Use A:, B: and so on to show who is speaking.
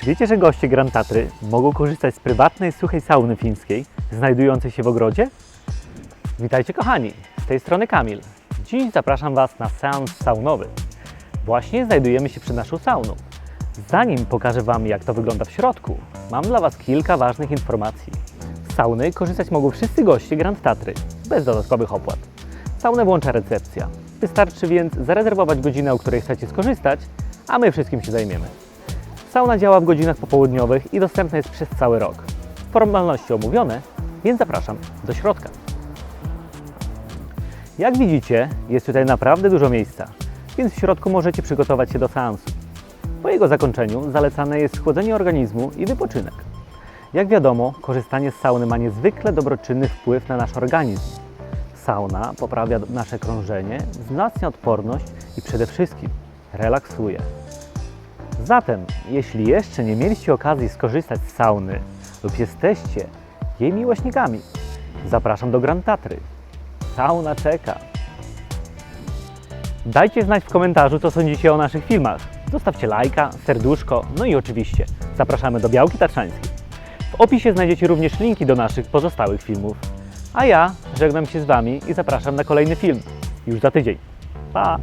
A: Czy wiecie, że goście Grand Tatry mogą korzystać z prywatnej, suchej sauny fińskiej, znajdującej się w ogrodzie? Witajcie kochani, z tej strony Kamil. Dziś zapraszam Was na seans saunowy. Właśnie znajdujemy się przed naszą sauną. Zanim pokażę Wam, jak to wygląda w środku, mam dla Was kilka ważnych informacji. Z sauny korzystać mogą wszyscy goście Grand Tatry, bez dodatkowych opłat. Saunę włącza recepcja. Wystarczy więc zarezerwować godzinę, o której chcecie skorzystać, a my wszystkim się zajmiemy. Sauna działa w godzinach popołudniowych i dostępna jest przez cały rok. Formalności omówione, więc zapraszam do środka. Jak widzicie, jest tutaj naprawdę dużo miejsca, więc w środku możecie przygotować się do seansu. Po jego zakończeniu zalecane jest schłodzenie organizmu i wypoczynek. Jak wiadomo, korzystanie z sauny ma niezwykle dobroczynny wpływ na nasz organizm. Sauna poprawia nasze krążenie, wzmacnia odporność i przede wszystkim relaksuje. Zatem, jeśli jeszcze nie mieliście okazji skorzystać z sauny lub jesteście jej miłośnikami, zapraszam do Grand Tatry. Sauna czeka. Dajcie znać w komentarzu, co sądzicie o naszych filmach. Zostawcie lajka, serduszko, no i oczywiście zapraszamy do Białki Tatrzańskiej. W opisie znajdziecie również linki do naszych pozostałych filmów. A ja żegnam się z Wami i zapraszam na kolejny film. Już za tydzień. Pa!